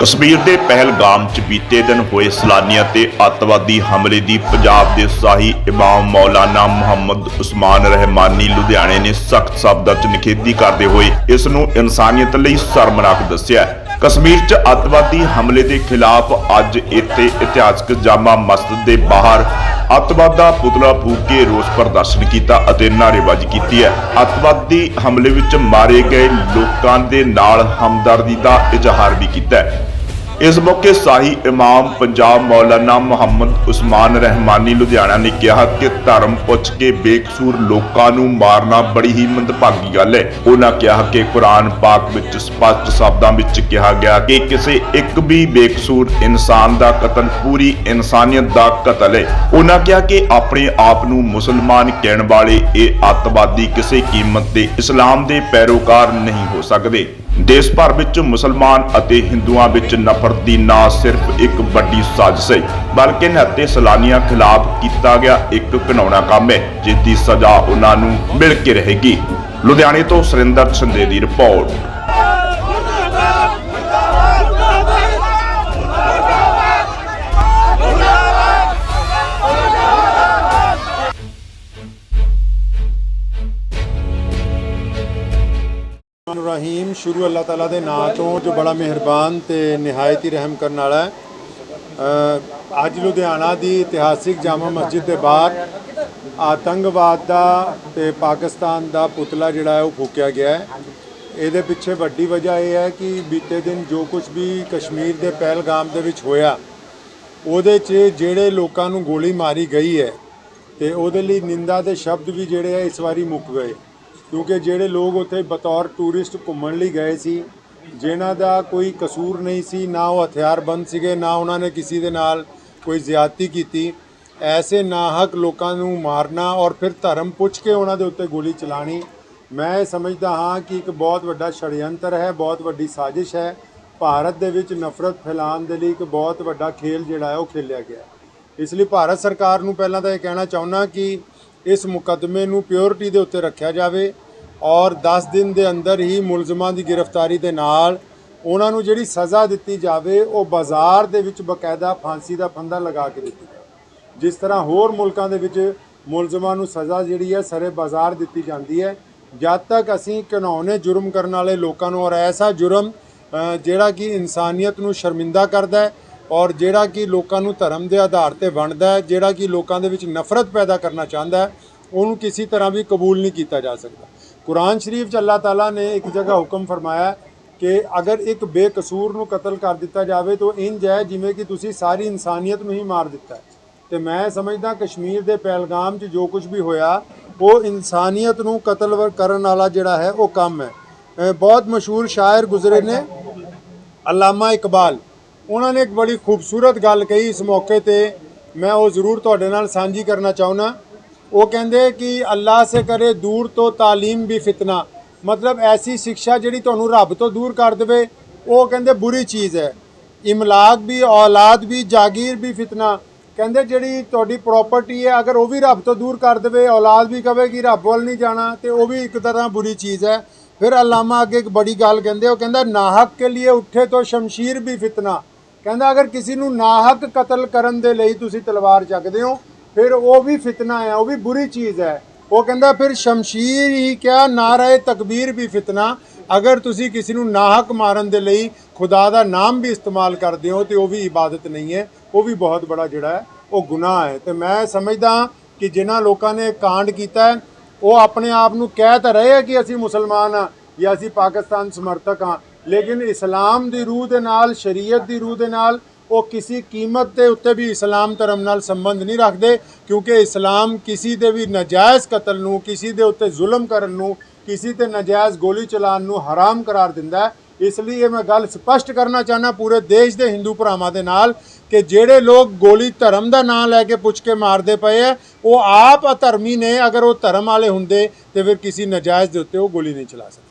ਕਸ਼ਮੀਰ ਦੇ ਪਹਿਲਗਾਮ 'ਚ ਬੀਤੇ ਦਿਨ ਹੋਏ ਸਲਾਨੀਆਂ ਤੇ ਅੱਤਵਾਦੀ ਹਮਲੇ ਦੀ ਪੰਜਾਬ ਦੇ ਸਾਹੀ ਇਮਾਮ ਮੌਲਾਨਾ ਮੁਹੰਮਦ ਉਸਮਾਨ ਰਹਿਮਾਨੀ ਲੁਧਿਆਣੇ ਨੇ ਸਖਤ ਸ਼ਬਦਾਂ 'ਚ ਨਿਖੇਧੀ ਕਰਦੇ ਹੋਏ ਇਸ ਨੂੰ ਇਨਸਾਨੀਅਤ ਲਈ ਸ਼ਰਮਨਾਕ ਦੱਸਿਆ ਕਸ਼ਮੀਰ 'ਚ ਅੱਤਵਾਦੀ ਹਮਲੇ ਦੇ ਖਿਲਾਫ ਅੱਜ ਇੱਥੇ ਇਤਿਹਾਸਕ ਜਾਮਾ ਮਸਜਿਦ ਦੇ ਬਾਹਰ ਅੱਤਵਾਦ ਦਾ ਪੁਤਲਾ ਫੂਕ ਕੇ ਰੋਸ ਪ੍ਰਦਰਸ਼ਨ ਕੀਤਾ ਅਤੇ ਨਾਅਰੇਬਾਜ਼ੀ ਕੀਤੀ ਹੈ। ਅੱਤਵਾਦੀ ਹਮਲੇ ਵਿੱਚ ਮਾਰੇ ਗਏ ਲੋਕਾਂ ਦੇ ਨਾਲ ਹਮਦਰਦੀ ਦਾ ਇਜ਼ਹਾਰ ਵੀ ਕੀਤਾ ਹੈ। ਇਸ ਮੌਕੇ ਸਾਹੀ ਇਮਾਮ ਪੰਜਾਬ ਮੌਲਾਨਾ ਮੁਹੰਮਦ ਉਸਮਾਨ ਰਹਿਮਾਨੀ ਲੁਧਿਆਣਾ ਨੇ ਕਿਹਾ ਕਿ ਧਰਮ ਪੁੱਛ ਕੇ ਬੇਕਸੂਰ ਲੋਕਾਂ ਨੂੰ ਮਾਰਨਾ ਬੜੀ ਹੀ ਮੰਦਭਾਗੀ ਗੱਲ ਹੈ। ਉਹਨਾਂ ਕਿਹਾ ਕਿ ਕੁਰਾਨ ਪਾਕ ਵਿੱਚ ਸਪਸ਼ਟ ਸ਼ਬਦਾਂ ਵਿੱਚ ਕਿਹਾ ਗਿਆ ਕਿ ਕਿਸੇ ਇੱਕ ਵੀ ਬੇਕਸੂਰ ਇਨਸਾਨ ਦਾ ਕਤਲ ਪੂਰੀ ਇਨਸਾਨੀਅਤ ਦਾ ਕਤਲ ਹੈ। ਉਹਨਾਂ ਕਿਹਾ ਕਿ ਆਪਣੇ ਆਪ ਨੂੰ ਮੁਸਲਮਾਨ ਕਹਿਣ ਵਾਲੇ ਇਹ ਅੱਤਵਾਦੀ ਕਿਸੇ ਕੀਮਤ ਤੇ ਇਸਲਾਮ ਦੇ ਪੈਰੋਕਾਰ ਨਹੀਂ ਹੋ ਸਕਦੇ। ਦੇਸ਼ ਭਰ ਵਿੱਚ ਮੁਸਲਮਾਨ ਅਤੇ ਹਿੰਦੂਆਂ ਵਿੱਚ ਨਫ਼ਰਤ ਦੀ ਨਾ ਸਿਰਫ ਇੱਕ ਵੱਡੀ ਸਾਜ਼ਿਸ਼ ਹੈ, ਬਲਕਿ ਨਿਹੱਥੇ ਸਲਾਨੀਆਂ ਖਿਲਾਫ ਕੀਤਾ ਗਿਆ ਇੱਕ ਘਿਨਾਉਣਾ ਕੰਮ ਹੈ, ਜਿਸ ਦੀ ਸਜ਼ਾ ਉਹਨਾਂ ਨੂੰ ਮਿਲ ਕੇ ਰਹੇਗੀ। ਲੁਧਿਆਣੇ ਤੋਂ ਸੁਰਿੰਦਰ ਛੰਦੇ ਦੀ ਰਿਪੋਰਟ। ਰਹੀਮ ਸ਼ੁਰੂ ਅੱਲਾਹ ਤਾਲਾ ਦੇ ਨਾਂ ਤੋਂ ਜੋ ਬੜਾ ਮਿਹਰਬਾਨ ਤੇ ਨਿਹਾਇਤ ਹੀ ਰਹਿਮ ਕਰਨ ਵਾਲਾ ਹੈ ਅੱਜ ਲੁਧਿਆਣਾ ਦੀ ਇਤਿਹਾਸਿਕ ਜਾਮਾ ਮਸਜਿਦ ਦੇ ਬਾਹਰ ਆਤੰਕਵਾਦ ਦਾ ਤੇ ਪਾਕਿਸਤਾਨ ਦਾ ਪੁਤਲਾ ਜਿਹੜਾ ਹੈ ਉਹ ਫੂਕਿਆ ਗਿਆ ਹੈ ਇਹਦੇ ਪਿੱਛੇ ਵੱਡੀ ਵਜ੍ਹਾ ਇਹ ਹੈ ਕਿ ਬੀਤੇ ਦਿਨ ਜੋ ਕੁਝ ਵੀ ਕਸ਼ਮੀਰ ਦੇ ਪਹਿਲਗਾਮ ਦੇ ਵਿੱਚ ਹੋਇਆ ਉਹਦੇ 'ਚ ਜਿਹੜੇ ਲੋਕਾਂ ਨੂੰ ਗੋਲੀ ਮਾਰੀ ਗਈ ਹੈ ਤੇ ਉਹਦੇ ਲਈ ਨਿੰਦਾ ਦੇ ਸ਼ਬਦ ਵੀ ਜਿਹੜੇ ਆ ਇਸ ਵਾਰੀ ਮੁੱਕ ਗਏ ਕਿਉਂਕਿ ਜਿਹੜੇ ਲੋਕ ਉੱਥੇ ਬਤੌਰ ਟੂਰਿਸਟ ਘੁੰਮਣ ਲਈ ਗਏ ਸੀ, ਜਿਨ੍ਹਾਂ ਦਾ ਕੋਈ ਕਸੂਰ ਨਹੀਂ ਸੀ, ਨਾ ਉਹ ਹਥਿਆਰਬੰਦ ਸੀਗੇ, ਨਾ ਉਹਨਾਂ ਨੇ ਕਿਸੇ ਦੇ ਨਾਲ ਕੋਈ ਜ਼ਿਆਦਤੀ ਕੀਤੀ। ਐਸੇ ਨਾਹਕ ਲੋਕਾਂ ਨੂੰ ਮਾਰਨਾ ਔਰ ਫਿਰ ਧਰਮ ਪੁੱਛ ਕੇ ਉਹਨਾਂ ਦੇ ਉੱਤੇ ਗੋਲੀ ਚਲਾਣੀ, ਮੈਂ ਇਹ ਸਮਝਦਾ ਹਾਂ ਕਿ ਇੱਕ ਬਹੁਤ ਵੱਡਾ ਛੜਯੰਤਰ ਹੈ, ਬਹੁਤ ਵੱਡੀ ਸਾਜ਼ਿਸ਼ ਹੈ। ਭਾਰਤ ਦੇ ਵਿੱਚ ਨਫ਼ਰਤ ਫੈਲਾਉਣ ਦੇ ਲਈ ਇੱਕ ਬਹੁਤ ਵੱਡਾ ਖੇਲ ਜਿਹੜਾ ਹੈ, ਉਹ ਖੇਲਿਆ ਗਿਆ। ਇਸ ਲਈ ਭਾਰਤ ਸਰਕਾਰ ਨੂੰ ਪਹਿਲਾਂ ਤਾਂ ਇਹ ਕਹਿਣਾ ਚਾਹੁੰਦਾ ਕਿ ਇਸ ਮੁਕੱਦਮੇ ਨੂੰ ਪਿਓਰਿਟੀ ਦੇ ਉੱਤੇ ਰੱਖਿਆ ਜਾਵੇ ਔਰ 10 ਦਿਨ ਦੇ ਅੰਦਰ ਹੀ ਮੁਲਜ਼ਮਾਂ ਦੀ ਗ੍ਰਿਫਤਾਰੀ ਦੇ ਨਾਲ ਉਹਨਾਂ ਨੂੰ ਜਿਹੜੀ ਸਜ਼ਾ ਦਿੱਤੀ ਜਾਵੇ, ਉਹ ਬਾਜ਼ਾਰ ਦੇ ਵਿੱਚ ਬਕਾਇਦਾ ਫਾਂਸੀ ਦਾ ਫੰਦਾ ਲਗਾ ਕੇ ਦਿੱਤੀ ਜਾਵੇ। ਜਿਸ ਤਰ੍ਹਾਂ ਹੋਰ ਮੁਲਕਾਂ ਦੇ ਵਿੱਚ ਮੁਲਜ਼ਮਾਂ ਨੂੰ ਸਜ਼ਾ ਜਿਹੜੀ ਹੈ ਸਰੇ ਬਾਜ਼ਾਰ ਦਿੱਤੀ ਜਾਂਦੀ ਹੈ। ਜਦ ਤੱਕ ਅਸੀਂ ਕਾਨੂੰਨੇ ਜੁਰਮ ਕਰਨ ਵਾਲੇ ਲੋਕਾਂ ਨੂੰ ਔਰ ਐਸਾ ਜੁਰਮ ਜਿਹੜਾ ਕਿ ਇਨਸਾਨੀਅਤ ਨੂੰ ਸ਼ਰਮਿੰਦਾ ਕਰਦਾ ਹੈ ਔਰ ਜਿਹੜਾ ਕਿ ਲੋਕਾਂ ਨੂੰ ਧਰਮ ਦੇ ਆਧਾਰ ਤੇ ਵੰਡਦਾ ਹੈ, ਜਿਹੜਾ ਕਿ ਲੋਕਾਂ ਦੇ ਵਿੱਚ ਨਫ਼ਰਤ ਪੈਦਾ ਕਰਨਾ ਚਾਹੁੰਦਾ ਹੈ, ਉਹਨੂੰ ਕਿਸੇ ਤਰ੍ਹਾਂ ਵੀ ਕਬੂਲ ਨਹੀਂ ਕੀਤਾ ਜਾ ਸਕਦਾ। ਕੁਰਾਨ ਸ਼ਰੀਫ 'ਚ ਅੱਲਾਹ ਤਾਲਾ ਨੇ ਇੱਕ ਜਗ੍ਹਾ ਹੁਕਮ ਫਰਮਾਇਆ ਕਿ ਅਗਰ ਇੱਕ ਬੇਕਸੂਰ ਨੂੰ ਕਤਲ ਕਰ ਦਿੱਤਾ ਜਾਵੇ ਤਾਂ ਇੰਜ ਹੈ ਜਿਵੇਂ ਕਿ ਤੁਸੀਂ ਸਾਰੀ ਇਨਸਾਨੀਅਤ ਨੂੰ ਹੀ ਮਾਰ ਦਿੱਤਾ ਹੈ। ਤੇ ਮੈਂ ਸਮਝਦਾ ਕਸ਼ਮੀਰ ਦੇ ਪਹਿਲਗਾਮ 'ਚ ਜੋ ਕੁਝ ਵੀ ਹੋਇਆ, ਉਹ ਇਨਸਾਨੀਅਤ ਨੂੰ ਕਤਲ ਕਰਨ ਵਾਲਾ ਜਿਹੜਾ ਹੈ, ਉਹ ਕੰਮ ਹੈ। ਬਹੁਤ ਮਸ਼ਹੂਰ ਸ਼ਾਇਰ ਗੁਜ਼ਰੇ ਨੇ, ਅਲਾਮਾ ਇਕਬਾਲ। ਉਹਨਾਂ ਨੇ ਇੱਕ ਬੜੀ ਖੂਬਸੂਰਤ ਗੱਲ ਕਹੀ ਇਸ ਮੌਕੇ ਤੇ। ਮੈਂ ਉਹ ਜ਼ਰੂਰ ਤੁਹਾਡੇ ਨਾਲ ਸਾਂਝੀ ਕਰਨਾ ਚਾਹੁੰਦਾ। ਉਹ ਕਹਿੰਦੇ ਕਿ ਅੱਲਾਹ ਸੇ ਕਰੇ ਦੂਰ ਤੋਂ ਤਾਲੀਮ ਵੀ ਫਿਤਨਾ। ਮਤਲਬ ਐਸੀ ਸਿੱਖਿਆ ਜਿਹੜੀ ਤੁਹਾਨੂੰ ਰੱਬ ਤੋਂ ਦੂਰ ਕਰ ਦੇਵੇ, ਉਹ ਕਹਿੰਦੇ ਬੁਰੀ ਚੀਜ਼ ਹੈ। ਇਮਲਾਕ ਵੀ, ਔਲਾਦ ਵੀ, ਜਾਗੀਰ ਵੀ ਫਿਤਨਾ। ਕਹਿੰਦੇ ਜਿਹੜੀ ਤੁਹਾਡੀ ਪ੍ਰਾਪਰਟੀ ਹੈ, ਅਗਰ ਉਹ ਵੀ ਰੱਬ ਤੋਂ ਦੂਰ ਕਰ ਦੇਵੇ, ਔਲਾਦ ਵੀ ਕਵੇ ਕਿ ਰੱਬ ਵੱਲ ਨਹੀਂ ਜਾਣਾ, ਤੇ ਉਹ ਵੀ ਇੱਕ ਤਰ੍ਹਾਂ ਬੁਰੀ ਚੀਜ਼ ਹੈ। ਫਿਰ ਅਲਾਮਾ ਅੱਗੇ ਇੱਕ ਬੜੀ ਗੱਲ ਕਹਿੰਦੇ, ਉਹ ਕਹਿੰਦਾ ਨਾਹਕ ਕੇ ਲਈ ਉੱਠੇ ਤੋਂ ਸ਼ਮਸ਼ੀਰ ਵੀ ਫਿਤਨਾ। ਕਹਿੰਦਾ, ਅਗਰ ਕਿਸੇ ਨੂੰ ਨਾਹਕ ਕਤਲ ਕਰਨ ਦੇ ਲਈ ਤੁਸੀਂ ਤਲਵਾਰ ਚੱਕਦੇ ਹੋ, ਫਿਰ ਉਹ ਵੀ ਫਿਤਨਾ ਹੈ, ਉਹ ਵੀ ਬੁਰੀ ਚੀਜ਼ ਹੈ। ਉਹ ਕਹਿੰਦਾ, ਫਿਰ ਸ਼ਮਸ਼ੀਰ ਹੀ ਕਿਆ ਨਾਰੇ ਤਕਬੀਰ ਵੀ ਫਿਤਨਾ। ਅਗਰ ਤੁਸੀਂ ਕਿਸੇ ਨੂੰ ਨਾਹਕ ਮਾਰਨ ਦੇ ਲਈ ਖੁਦਾ ਦਾ ਨਾਮ ਵੀ ਇਸਤੇਮਾਲ ਕਰਦੇ ਹੋ, ਤੇ ਉਹ ਵੀ ਇਬਾਦਤ ਨਹੀਂ ਹੈ। ਉਹ ਵੀ ਬਹੁਤ ਬੜਾ ਜਿਹੜਾ ਹੈ, ਉਹ ਗੁਨਾਹ ਹੈ। ਤੇ ਮੈਂ ਸਮਝਦਾ ਕਿ ਜਿਨ੍ਹਾਂ ਲੋਕਾਂ ਨੇ ਕਾਂਡ ਕੀਤਾ ਉਹ ਆਪਣੇ ਆਪ ਨੂੰ ਕਹਿ ਤਾਂ ਰਹੇ ਆ ਕਿ ਅਸੀਂ ਮੁਸਲਮਾਨ ਆ ਜਾਂ ਅਸੀਂ ਪਾਕਿਸਤਾਨ ਸਮਰਥਕ ਆ ਲੇਕਿਨ ਇਸਲਾਮ ਦੀ ਰੂਹ ਦੇ ਨਾਲ, ਸ਼ਰੀਅਤ ਦੀ ਰੂਹ ਦੇ ਨਾਲ, ਉਹ ਕਿਸੇ ਕੀਮਤ ਦੇ ਉੱਤੇ ਵੀ ਇਸਲਾਮ ਧਰਮ ਨਾਲ ਸੰਬੰਧ ਨਹੀਂ ਰੱਖਦੇ, ਕਿਉਂਕਿ ਇਸਲਾਮ ਕਿਸੇ ਦੇ ਵੀ ਨਜਾਇਜ਼ ਕਤਲ ਨੂੰ, ਕਿਸੇ ਦੇ ਉੱਤੇ ਜ਼ੁਲਮ ਕਰਨ ਨੂੰ, ਕਿਸੇ ਤੇ ਨਜਾਇਜ਼ ਗੋਲੀ ਚਲਾਉਣ ਨੂੰ ਹਰਾਮ ਕਰਾਰ ਦਿੰਦਾ ਹੈ। ਇਸ ਲਈ ਇਹ ਮੈਂ ਗੱਲ ਸਪਸ਼ਟ ਕਰਨਾ ਚਾਹਨਾ ਪੂਰੇ ਦੇਸ਼ ਦੇ ਹਿੰਦੂ ਭਰਾਵਾਂ ਦੇ ਨਾਲ ਕਿ ਜਿਹੜੇ ਲੋਕ ਗੋਲੀ ਧਰਮ ਦਾ ਨਾਂ ਲੈ ਕੇ ਪੁੱਛ ਕੇ ਮਾਰਦੇ ਪਏ ਆ, ਉਹ ਆਪ ਅਧਰਮੀ ਨੇ, ਅਗਰ ਉਹ ਧਰਮ ਵਾਲੇ ਹੁੰਦੇ ਤੇ ਫਿਰ ਕਿਸੇ ਨਜਾਇਜ਼ ਦੇ ਉੱਤੇ ਉਹ ਗੋਲੀ ਨਹੀਂ ਚਲਾ ਸਕਦੇ।